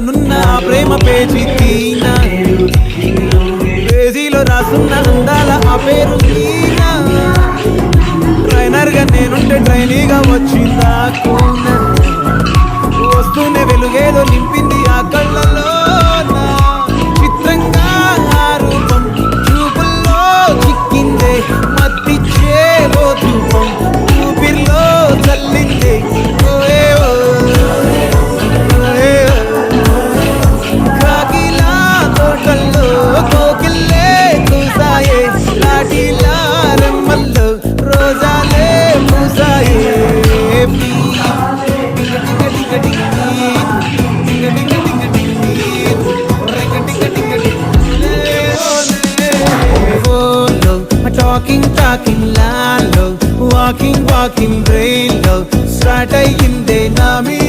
నున్న ప్రేమ పేజీ తీనా. పేజీలో రాసున్న అందాల ఆ పేరు ట్రైనర్గా నేనుంటే ట్రైనీగా వచ్చిందా లాటిలా రెమ్మల్లో రోజాలే పూసాయే టాకింగ్ టాకింగ్ లాలో వాకింగ్ వాకింగ్ బ్రెయిన్లో స్టార్ట్ అయ్యిందే నా మీ